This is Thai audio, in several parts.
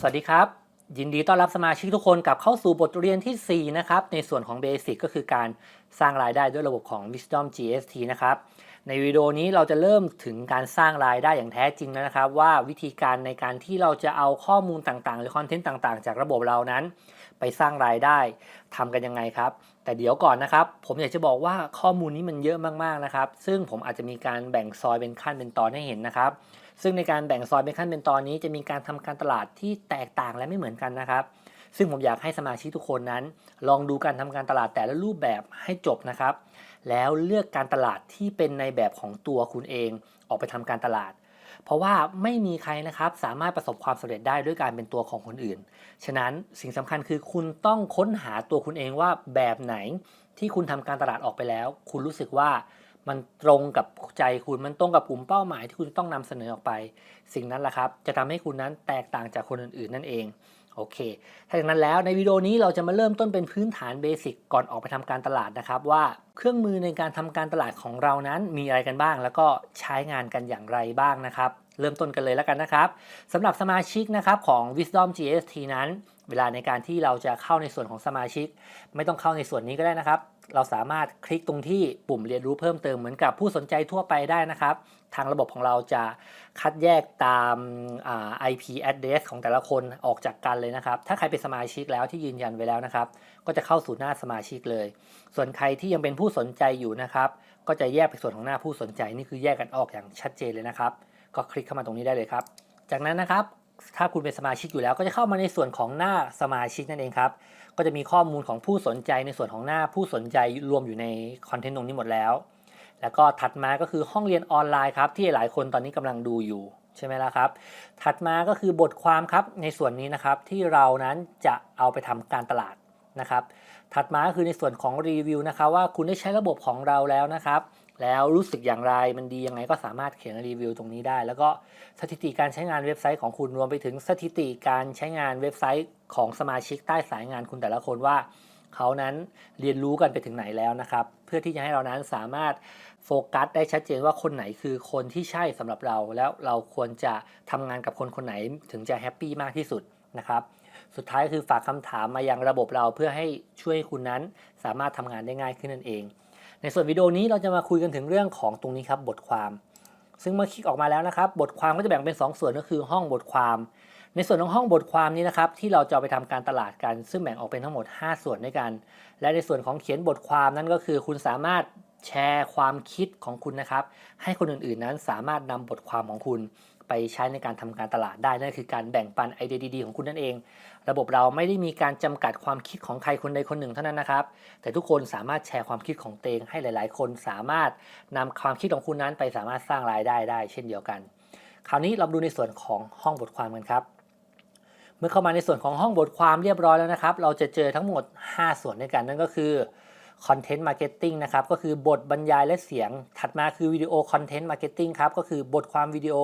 สวัสดีครับ ยินดีต้อนรับสมาชิกทุกคนกลับเข้าสู่บทเรียนที่ 4 นะครับ ในส่วนของ Basic ก็คือการสร้างรายได้ด้วยระบบของ Wisdom GST นะครับ ในวิดีโอนี้เราจะเริ่มถึงการสร้างรายได้อย่างแท้จริงแล้วนะครับ ว่าวิธีการในการที่เราจะเอาข้อมูลต่างๆ หรือคอนเทนต์ต่างๆ จากระบบเรานั้น ไปสร้างรายได้ทำกันยังไงครับ แต่เดี๋ยวก่อนนะครับ ผมอยากจะบอกว่าข้อมูลนี้มันเยอะมากๆนะครับ ซึ่งผมอาจจะมีการแบ่งซอยเป็นขั้นเป็นตอนให้เห็นนะครับ ซึ่งในการแบ่งซอยเป็นขั้นเป็นตอนนี้จะมีการทำการตลาดที่แตกต่างและไม่เหมือนกันนะครับ ซึ่งผมอยากให้สมาชิกทุกคนนั้น ลองดูการทำการตลาดแต่ละรูปแบบให้จบนะครับ แล้วเลือกการตลาดที่เป็นในแบบของตัวคุณเองออกไปทำการตลาด เพราะว่าไม่มีใครนะครับสามารถประสบความสำเร็จได้ด้วยการเป็นตัวของคนอื่น ฉะนั้นสิ่งสำคัญคือคุณต้องค้นหาตัวคุณเองว่าแบบไหนที่คุณทำการตลาดออกไปแล้ว คุณรู้สึกว่า มันตรงกับใจคุณมันตรงกับกลุ่มเป้าหมายที่คุณต้องนำเสนอออกไป สิ่งนั้นแหละครับ จะทำให้คุณนั้นแตกต่างจากคนอื่นๆ นั่นเองโอเคถ้าอย่างนั้นแล้วในวิดีโอนี้เราจะมาเริ่มต้นเป็นพื้นฐานเบสิกก่อนออกไปทำการตลาดนะครับ ว่าเครื่องมือในการทำการตลาดของเรานั้นมีอะไรกันบ้าง แล้วก็ใช้งานกันอย่างไรบ้างนะครับเริ่มต้นกันเลยแล้วกันนะครับสำหรับสมาชิกนะครับของ Wisdom GST นั้น เวลาในการที่เราจะเข้าในส่วนของสมาชิก ไม่ต้องเข้าในส่วนนี้ก็ได้นะครับ เราสามารถคลิกตรงที่ปุ่มเรียนรู้เพิ่มเติมเหมือนกับผู้สนใจทั่วไปได้นะครับ ทางระบบของเราจะคัดแยกตาม IP address ของแต่ละคนออกจากกันเลยนะครับ ถ้าใครเป็นสมาชิกแล้วที่ยืนยันไว้แล้วนะครับ ก็จะเข้าสู่หน้าสมาชิกเลย ส่วนใครที่ยังเป็นผู้สนใจอยู่นะครับ ก็จะแยกไปส่วนของหน้าผู้สนใจนี่คือแยกกันออกอย่างชัดเจนเลยนะครับ ก็คลิกเข้ามาตรงนี้ได้เลยครับ จากนั้นนะครับ ถ้าคุณเป็นสมาชิกอยู่แล้ว ก็จะเข้ามาในส่วนของหน้าสมาชิกนั่นเองครับ ก็จะมีข้อมูลของผู้สนใจในส่วนของหน้าผู้สนใจรวมอยู่ในคอนเทนต์ตรงนี้หมดแล้ว แล้วก็ถัดมาก็คือห้องเรียนออนไลน์ครับที่หลายคนตอนนี้กำลังดูอยู่ใช่ไหมล่ะครับ ถัดมาก็คือบทความครับในส่วนนี้นะครับที่เรานั้นจะเอาไปทำการตลาดนะครับ ถัดมาก็คือในส่วนของรีวิวนะครับว่าคุณได้ใช้ระบบของเราแล้วนะครับ แล้วรู้สึกอย่างไรมันดียังไงก็สามารถเขียนรีวิวตรงนี้ได้ แล้วก็สถิติการใช้งานเว็บไซต์ของคุณรวมไปถึงสถิติการใช้งานเว็บไซต์ของสมาชิกใต้สายงานคุณแต่ละคนว่า เขานั้นเรียนรู้กันไปถึงไหนแล้วนะครับ เพื่อที่จะให้เรานั้นสามารถโฟกัสได้ชัดเจนว่าคนไหนคือคนที่ใช่สำหรับเรา แล้วเราควรจะทำงานกับคนคนไหนถึงจะแฮปปี้มากที่สุดนะครับสุดท้ายคือฝากคำถามมายังระบบเราเพื่อให้ช่วยคุณนั้นสามารถทำงานได้ง่ายขึ้นนั่นเอง ในส่วนวิดีโอนี้เราจะมาคุยกันถึงเรื่องของตรงนี้ครับบทความ ซึ่งเมื่อคลิกออกมาแล้วนะครับ บทความก็จะแบ่งเป็น 2 ส่วนก็คือห้องบทความ ในส่วนของห้องบทความนี้นะครับ ที่เราจะเอไปทำการตลาดกัน ซึ่งแบ่งออกเป็นทั้งหมด 5 ส่วนด้วยกัน และในส่วนของเขียนบทความนั่นก็คือคุณสามารถแชร์ความคิดของคุณนะครับ ให้คนอื่นๆนั้นสามารถนำบทความของคุณ ไปใช้ในการทำการตลาดได้นั่นคือการแบ่งปันไอเดียดีๆของคุณนั่นเอง ระบบเราไม่ได้มีการจำกัดความคิดของใครคนใดคนหนึ่งเท่านั้นนะครับ แต่ทุกคนสามารถแชร์ความคิดของเตงให้หลาย ๆ คนสามารถนำความคิดของคุณนั้นไปสามารถสร้างรายได้ได้เช่นเดียวกัน คราวนี้เราดูในส่วนของห้องบทความกันครับเมื่อเข้ามาในส่วนของห้องบทความเรียบร้อยแล้วนะครับ เราจะเจอทั้งหมด 5 ส่วนด้วยกัน นั่นก็คือ Content Marketing นะครับ ก็คือบทบรรยายและเสียง ถัดมาคือวิดีโอ Content Marketing ครับ ก็คือบทความวิดีโอ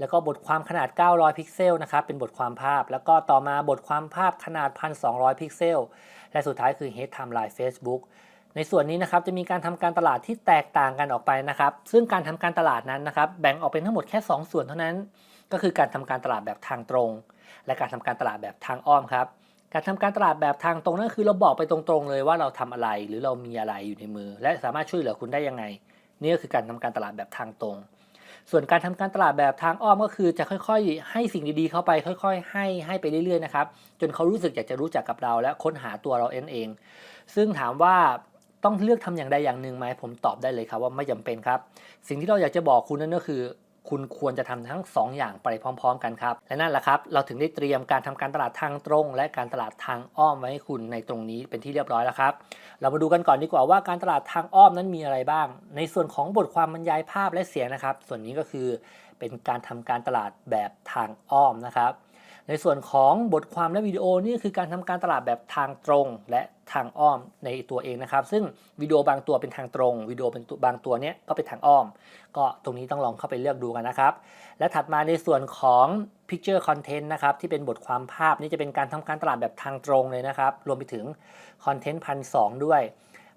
แล้วก็บทความขนาด 900 พิกเซลนะครับเป็นบทความภาพ แล้วก็ต่อมาบทความภาพขนาด 1,200 พิกเซล และสุดท้ายคือ Head Timeline Facebook ในส่วนนี้นะครับจะมีการทำการตลาดที่แตกต่างกันออกไปนะครับ ซึ่งการทำการตลาดนั้นนะครับแบ่งออกเป็นทั้งหมดแค่ 2 ส่วนเท่านั้น ก็คือการทำการตลาดแบบทางตรง และการทำการตลาดแบบทางอ้อมครับการทำการตลาดแบบทางตรงนั่นคือเราบอกไปตรงๆเลยว่าเราทำอะไร หรือเรามีอะไรอยู่ในมือ และสามารถช่วยเหลือคุณได้ยังไงนี่ก็คือการทำการตลาดแบบทางตรง ส่วนการทำการตลาดแบบทางอ้อมก็คือจะค่อยๆ ให้สิ่งดีๆเข้าไปค่อย ๆ ให้ให้ไปเรื่อยๆนะครับจนเขารู้สึกอยากจะรู้จักกับเรา และค้นหาตัวเราเองเอง ซึ่งถามว่าต้องเลือกทำอย่างใดอย่างหนึ่งไหมผมตอบได้เลยครับว่าไม่จำเป็นครับ สิ่งที่เราอยากจะบอกคุณนั่นก็คือ คุณควรจะทำทั้ง 2 อย่างไปพร้อม ๆ กันครับ และนั่นแหละครับ เราถึงได้เตรียมการทำการตลาดทางตรง และการตลาดทางอ้อมไว้ให้คุณในตรงนี้เป็นที่เรียบร้อยแล้วครับ เรามาดูกันก่อนดีกว่าว่าการตลาดทางอ้อมนั้นมีอะไรบ้าง ในส่วนของบทความบรรยายภาพและเสียงนะครับ ส่วนนี้ก็คือเป็นการทำการตลาดแบบทางอ้อมนะครับ ในส่วนของบทความและวิดีโอนี่คือการทำการตลาดแบบทางตรงและทางอ้อมในตัวเองนะครับ ซึ่งวิดีโอบางตัวเป็นทางตรงวิดีโอเป็นบางตัวเนี้ยก็เป็นทางอ้อม ก็ตรงนี้ต้องลองเข้าไปเลือกดูกันนะครับ และถัดมาในส่วนของ Picture Content นะครับที่เป็นบทความภาพนี่จะเป็นการทำการตลาดแบบทางตรงเลยนะครับ รวมไปถึง Content พันสด้วย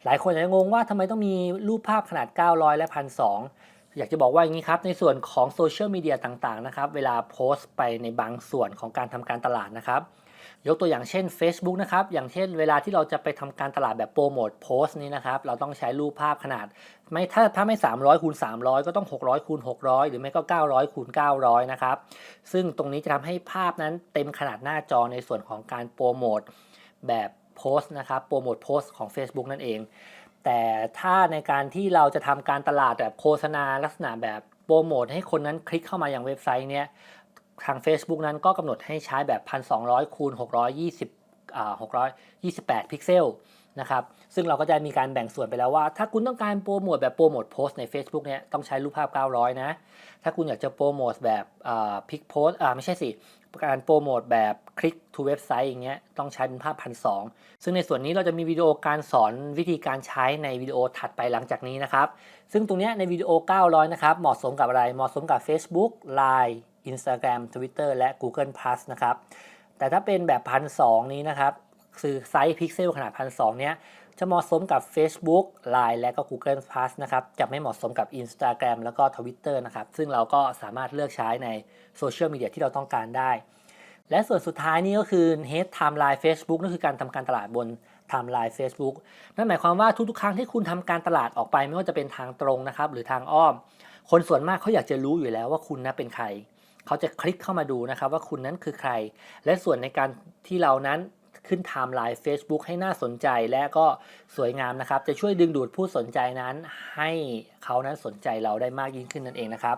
หลายคนอาจจะงงว่าทำไมต้องมีรูปภาพขนาด 900 และ1,200 อยากจะบอกว่าอย่างนี้ครับ ในส่วนของโซเชียลมีเดียต่างๆนะครับ เวลาโพสต์ไปในบางส่วนของการทำการตลาดนะครับ ยกตัวอย่างเช่น Facebook นะครับ อย่างเช่นเวลาที่เราจะไปทำการตลาดแบบโปรโมทโพสต์นี้นะครับ เราต้องใช้รูปภาพขนาด ไม่ถ้าถ้าไม่ 300คูณ300 ก็ต้อง 600คูณ600 หรือไม่ก็ 900คูณ900 นะครับ ซึ่งตรงนี้จะทำให้ภาพนั้นเต็มขนาดหน้าจอในส่วนของการโปรโมทแบบโพสต์นะครับ โปรโมทโพสต์ของ Facebook นั่นเอง แต่ถ้าในการที่เราจะทำการตลาดแบบโฆษณาลักษณะแบบโปรโมทให้คนนั้นคลิกเข้ามาอย่างเว็บไซต์เนี้ยทาง Facebook นั้นก็กำหนดให้ใช้แบบ 1,200คูณ620อ่า628 พิกเซล นะครับซึ่งเราก็จะมีการแบ่งส่วนไปแล้วว่า ถ้าคุณต้องการโปรโมทแบบโปรโมทโพสใน Facebook เนี่ยต้องใช้รูปภาพ 900 นะ ถ้าคุณอยากจะโปรโมทแบบพิกโพสอ่าไม่ใช่สิ การโปรโมทแบบคลิก to เว็บไซต์อย่างเงี้ยต้องใช้เป็นภาพพันสซึ่งในส่วนนี้เราจะมีวิดีโอการสอนวิธีการใช้ในวิดีโอถัดไปหลังจากนี้นะครับ ซึ่งตรงเนี้ยในวิดีโอ 900 นะครับ เหมาะสมกับอะไรเหมาะสมกับ Facebook Line Instagram Twitter และ Google Plus นะครับแต่ถ้าเป็นแบบพันสนี้นะครับ คือไซส์พิกเซลขนาดพันสเนี้ยจะเหมาะสมกับ Facebook Line และก็ Google Plus นะครับจะไม่เหมาะสมกับ Instagram แล้วก็ Twitter นะครับซึ่งเราก็สามารถเลือกใช้ในโซเชียลมีเดียที่เราต้องการได้ และส่วนสุดท้ายนี่ก็คือ Head Timeline Facebook นั่นคือการทำการตลาดบน Timeline Facebook นั่นหมายความว่าทุกๆ ครั้งที่คุณทำการตลาดออกไปไม่ว่าจะเป็นทางตรงนะครับหรือทางอ้อม คนส่วนมากเขาอยากจะรู้อยู่แล้วว่าคุณนะเป็นใคร เขาจะคลิกเข้ามาดูนะครับว่าคุณนั้นคือใคร และส่วนในการที่เรานั้น ขึ้นไทม์ไลน์ Facebook ให้น่าสนใจและก็สวยงามนะครับ จะช่วยดึงดูดผู้สนใจนั้น ให้เขานั้นสนใจเราได้มากยิ่งขึ้นนั่นเองนะครับ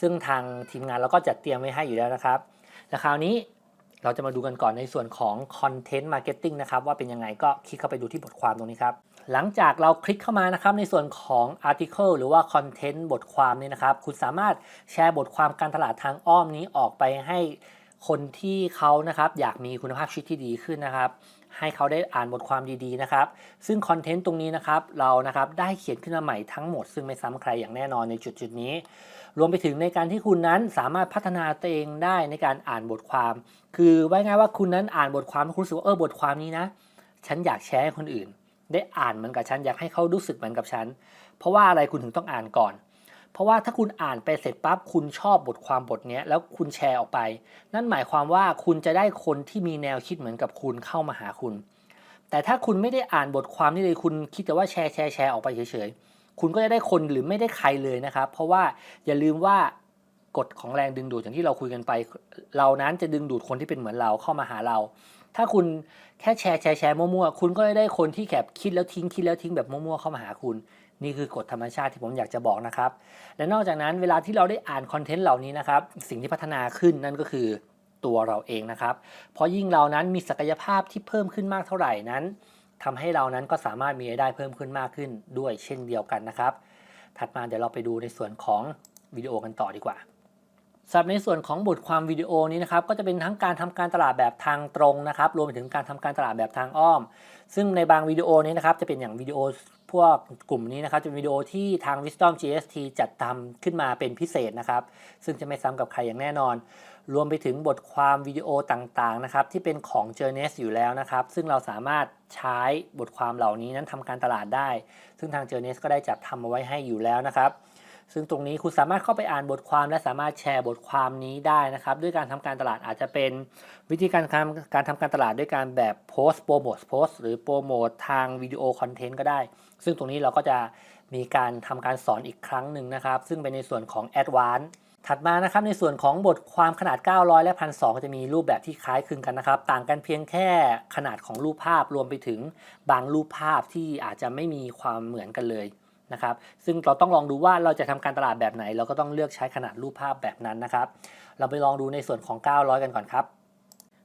ซึ่งทางทีมงานเราก็จัดเตรียมไว้ให้อยู่แล้วนะครับและคราวนี้เราจะมาดูกันก่อนในส่วนของ Content Marketing นะครับว่าเป็นยังไงก็คลิกเข้าไปดูที่บทความตรงนี้ครับ หลังจากเราคลิกเข้ามานะครับในส่วนของ Article หรือว่า Content บทความนี้นะครับ คุณสามารถแชร์บทความการตลาดทางอ้อมนี้ออกไปให้ คนที่เขานะครับอยากมีคุณภาพชีวิตที่ดีขึ้นนะครับ ให้เขาได้อ่านบทความดีๆนะครับ ซึ่งคอนเทนต์ตรงนี้นะครับเรานะครับได้เขียนขึ้นมาใหม่ทั้งหมด ซึ่งไม่ซ้ำใครอย่างแน่นอนในจุดๆนี้ รวมไปถึงในการที่คุณนั้นสามารถพัฒนาตัวเองได้ในการอ่านบทความ คือไว้ง่ายว่าคุณนั้นอ่านบทความคุณรู้สึกว่าเออบทความนี้นะฉันอยากแชร์ให้คนอื่น ได้อ่านเหมือนกับฉันอยากให้เขารู้สึกเหมือนกับฉัน เพราะว่าอะไรคุณถึงต้องอ่านก่อน เพราะว่าถ้าคุณอ่านไปเสร็จปั๊บคุณชอบบทความบทนี้แล้วคุณแชร์ออกไป นั่นหมายความว่าคุณจะได้คนที่มีแนวคิดเหมือนกับคุณเข้ามาหาคุณ แต่ถ้าคุณไม่ได้อ่านบทความนี้เลยคุณคิดแต่ว่าแชร์แชร์แชร์ออกไปเฉยๆคุณก็จะได้คนหรือไม่ได้ใครเลยนะครับ เพราะว่าอย่าลืมว่ากฎของแรงดึงดูดอย่างที่เราคุยกันไป เรานั้นจะดึงดูดคนที่เป็นเหมือนเราเข้ามาหาเรา ถ้าคุณแค่แชร์แชร์แชร์มั่วๆคุณก็จะได้คนที่แคบคิดแล้วทิ้งคิดแล้วทิ้งแบบมั่วๆเข้ามาหาคุณ นี่คือกฎธรรมชาติที่ผมอยากจะบอกนะครับ และนอกจากนั้นเวลาที่เราได้อ่านคอนเทนต์เหล่านี้นะครับ สิ่งที่พัฒนาขึ้นนั่นก็คือตัวเราเองนะครับ เพราะยิ่งเรานั้นมีศักยภาพที่เพิ่มขึ้นมากเท่าไหร่นั้นทำให้เรานั้นก็สามารถมีรายได้เพิ่มขึ้นมากขึ้นด้วยเช่นเดียวกันนะครับ ถัดมาเดี๋ยวเราไปดูในส่วนของวิดีโอกันต่อดีกว่าสำหรับในส่วนของบทความวิดีโอนี้นะครับก็จะเป็นทั้งการทำการตลาดแบบทางตรงนะครับ รวมไปถึงการทำการตลาดแบบทางอ้อม ซึ่งในบางวิดีโอนี้นะครับจะเป็นอย่างวิดีโอ พวกกลุ่มนี้นะครับจะเป็นวิดีโอที่ทาง Wisdom GST จัดทำขึ้นมาเป็นพิเศษนะครับ ซึ่งจะไม่ซ้ำกับใครอย่างแน่นอน รวมไปถึงบทความวิดีโอต่างๆนะครับที่เป็นของ j o u r n e s อยู่แล้วนะครับ ซึ่งเราสามารถใช้บทความเหล่านี้นั้นทำการตลาดได้ ซึ่งทาง j o u r n e s ก็ได้จัดทำเอาไว้ให้อยู่แล้วนะครับ ซึ่งตรงนี้คุณสามารถเข้าไปอ่านบทความและสามารถแชร์บทความนี้ได้นะครับ ด้วยการทำการตลาดอาจจะเป็นวิธีการทำการทำการตลาดด้วยการแบบโพสต์โปรโมทโพสต์หรือโปรโมททางวิดีโอคอนเทนต์ก็ได้ ซึ่งตรงนี้เราก็จะมีการทำการสอนอีกครั้งหนึ่งนะครับ ซึ่งเป็นในส่วนของ Advanced ถัดมานะครับในส่วนของบทความขนาด 900 และ 1,200 จะมีรูปแบบที่คล้ายคลึงกันนะครับ ต่างกันเพียงแค่ขนาดของรูปภาพรวมไปถึงบางรูปภาพที่อาจจะไม่มีความเหมือนกันเลย นะครับซึ่งเราต้องลองดูว่าเราจะทำการตลาดแบบไหน เราก็ต้องเลือกใช้ขนาดรูปภาพแบบนั้นนะครับ เราไปลองดูในส่วนของ 900 กันก่อนครับ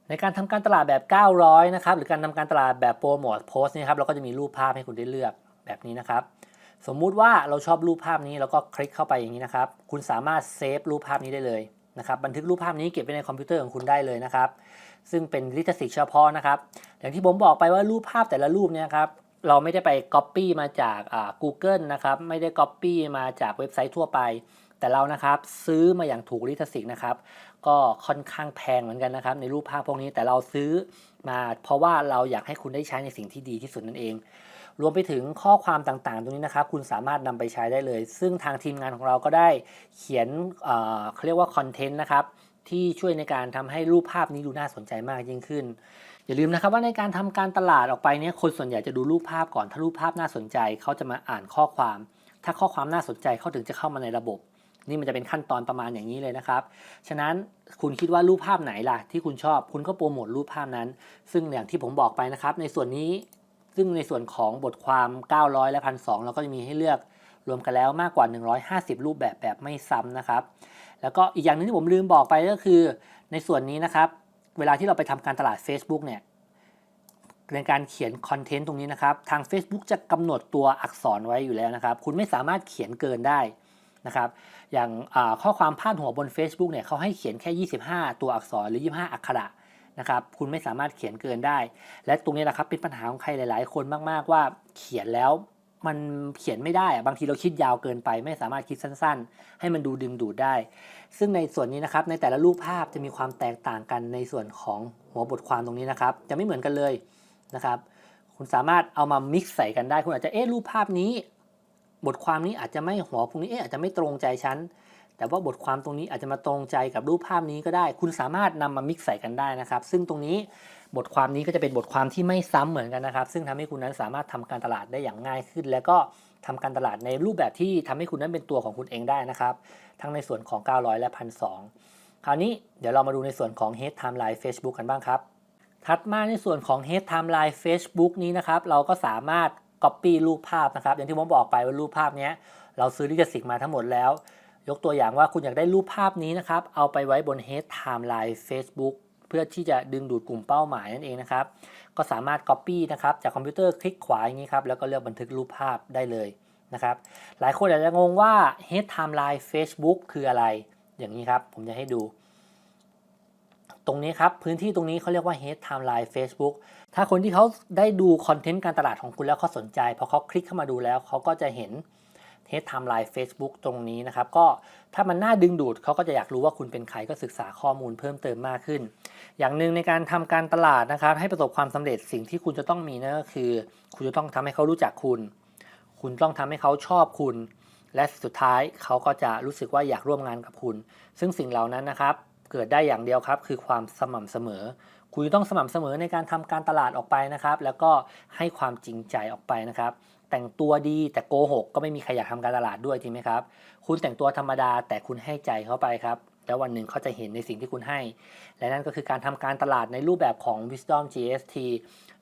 ในการทำการตลาดแบบ 900 นะครับ หรือการทำการตลาดแบบโปรโมทโพสต์นี่ครับ เราก็จะมีรูปภาพให้คุณได้เลือกแบบนี้นะครับ สมมุติว่าเราชอบรูปภาพนี้ แล้วก็คลิกเข้าไปอย่างนี้นะครับ คุณสามารถเซฟรูปภาพนี้ได้เลยนะครับ บันทึกรูปภาพนี้เก็บไว้ในคอมพิวเตอร์ของคุณได้เลยนะครับ ซึ่งเป็นลิขสิทธิ์เฉพาะนะครับ อย่างที่ผมบอกไปว่ารูปภาพแต่ละรูปเนี่ยครับ เราไม่ได้ไป Copy มาจากอ่า Google นะครับ ไม่ได้ Copy มาจากเว็บไซต์ทั่วไป แต่เรานะครับซื้อมาอย่างถูกลิขสิทธิ์นะครับ ก็ค่อนข้างแพงเหมือนกันนะครับ ในรูปภาพพวกนี้แต่เราซื้อมา เพราะว่าเราอยากให้คุณได้ใช้ในสิ่งที่ดีที่สุดนั่นเอง รวมไปถึงข้อความต่างๆ ตรงนี้นะครับ คุณสามารถนำไปใช้ได้เลย ซึ่งทางทีมงานของเราก็ได้เขียนเอ่อเขาเรียกว่าคอนเทนต์นะครับที่ช่วยในการทำให้รูปภาพนี้ดูน่าสนใจมากยิ่งขึ้น อย่าลืมนะครับว่าในการทำการตลาดออกไปเนี่ยคนส่วนใหญ่จะดูรูปภาพก่อนถ้ารูปภาพน่าสนใจเขาจะมาอ่านข้อความ ถ้าข้อความน่าสนใจเขาถึงจะเข้ามาในระบบ นี่มันจะเป็นขั้นตอนประมาณอย่างนี้เลยนะครับฉะนั้นคุณคิดว่ารูปภาพไหนล่ะที่คุณชอบ คุณก็โปรโมทรูปภาพนั้น ซึ่งอย่างที่ผมบอกไปนะครับ ในส่วนนี้ซึ่งในส่วนของบทความ 900 และ1,200เราก็จะมีให้เลือกรวมกันแล้วมากกว่า 150 รูปแบบแบบไม่ซ้ำนะครับ แล้วก็อีกอย่างหนึงที่ผมลืมบอกไปก็คือ ในส่วนนี้นะครับ เวลาที่เราไปทำการตลาด Facebook เนี่ยในการเขียนคอนเทนต์ตรงนี้นะครับ ทาง Facebook จะกำหนดตัวอักษรไว้อยู่แล้วนะครับ คุณไม่สามารถเขียนเกินได้นะครับ อย่างาข้อความพาดหัวบน Facebook เนี่ยเขาให้เขียนแค่ 25 ตัวอักษรหรือ 25 อักขระนะครับ คุณไม่สามารถเขียนเกินได้ และตรงนี้แหละครับเป็นปัญหาของใครหลาย ๆ คนมาก ๆ ว่าเขียนแล้ว มันเขียนไม่ได้อะบางทีเราคิดยาวเกินไป ไม่สามารถคิดสั้น ๆ ให้มันดูดึงดูดได้ ซึ่งในส่วนนี้นะครับในแต่ละรูปภาพจะมีความแตกต่างกันในส่วนของหัวบทความตรงนี้นะครับ จะไม่เหมือนกันเลยนะครับ คุณสามารถเอามามิกซ์ใส่กันได้ คุณอาจจะเอ๊ะรูปภาพนี้ บทความนี้อาจจะไม่หัวพวกนี้เอ๊ะอาจจะไม่ตรงใจฉัน แต่ว่าบทความตรงนี้อาจจะมาตรงใจกับรูปภาพนี้ก็ได้ คุณสามารถนำมา mix ใส่กันได้นะครับ ซึ่งตรงนี้บทความนี้ก็จะเป็นบทความที่ไม่ซ้ำเหมือนกันนะครับ ซึ่งทำให้คุณนั้นสามารถทำการตลาดได้อย่างง่ายขึ้น แล้วก็ทำการตลาดในรูปแบบที่ทำให้คุณนั้นเป็นตัวของคุณเองได้นะครับ ทั้งในส่วนของ 900 และ1,200คราวนี้เดี๋ยวเรามาดูในส่วนของ Head Timeline Facebook กันบ้างครับ ถัดมาในส่วนของ Head Timeline Facebook นี้นะครับเราก็สามารถ Copy รูปภาพนะครับ อย่างที่ผมบอกไปว่ารูปภาพนี้เราซื้อลิขสิทธิ์มาทั้งหมดแล้ว ยกตัวอย่างว่าคุณอยากได้รูปภาพนี้นะครับ เอาไปไว้บน Head Timeline Facebook เพื่อที่จะดึงดูดกลุ่มเป้าหมายนั่นเองนะครับ ก็สามารถ Copy นะครับจากคอมพิวเตอร์คลิกขวาอย่างนี้ครับ แล้วก็เลือกบันทึกรูปภาพได้เลยนะครับ หลายคนอาจจะงงว่า Head Timeline Facebook คืออะไร อย่างนี้ครับ ผมจะให้ดู ตรงนี้ครับ พื้นที่ตรงนี้เขาเรียกว่า Head Timeline Facebook ถ้าคนที่เขาได้ดูคอนเทนต์การตลาดของคุณแล้วเขาสนใจพอเขาคลิกเข้ามาดูแล้วเขาก็จะเห็น Head Timeline Facebook ตรงนี้นะครับ ก็ถ้ามันน่าดึงดูดเขาก็จะอยากรู้ว่าคุณเป็นใครก็ศึกษาข้อมูลเพิ่มเติมมากขึ้น อย่างหนึ่งในการทำการตลาดนะครับ ให้ประสบความสำเร็จสิ่งที่คุณจะต้องมีนั่นก็คือ คุณจะต้องทำให้เขารู้จักคุณ คุณต้องทำให้เขาชอบคุณ และสุดท้ายเขาก็จะรู้สึกว่าอยากร่วมงานกับคุณ ซึ่งสิ่งเหล่านั้นนะครับ เกิดได้อย่างเดียวครับ คือความสม่ำเสมอคุณต้องสม่ำเสมอในการทำการตลาดออกไปนะครับ แล้วก็ให้ความจริงใจออกไปนะครับ แต่งตัวดีแต่โกหกก็ไม่มีใครอยากทำการตลาดด้วยจริงไหมครับ คุณแต่งตัวธรรมดาแต่คุณให้ใจเขาไปครับ แล้ววันหนึ่งเขาจะเห็นในสิ่งที่คุณให้ และนั่นก็คือการทำการตลาดในรูปแบบของ Wisdom GST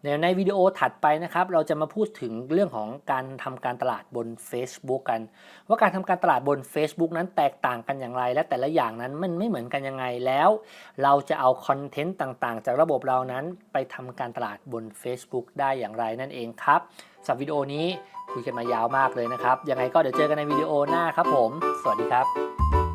เดี๋ยวในวิดีโอถัดไปนะครับ เราจะมาพูดถึงเรื่องของการทำการตลาดบน Facebook กัน ว่าการทำการตลาดบน Facebook นั้นแตกต่างกันอย่างไร และแต่ละอย่างนั้นมันไม่เหมือนกันยังไงแล้ว เราจะเอาคอนเทนต์ต่างๆ จากระบบเรานั้นไปทำการตลาดบน Facebook ได้อย่างไรนั่นเองครับ สำหรับวิดีโอนี้คุยกันมายาวมากเลยนะครับ ยังไงก็เดี๋ยวเจอกันในวิดีโอหน้าครับผม สวัสดีครับ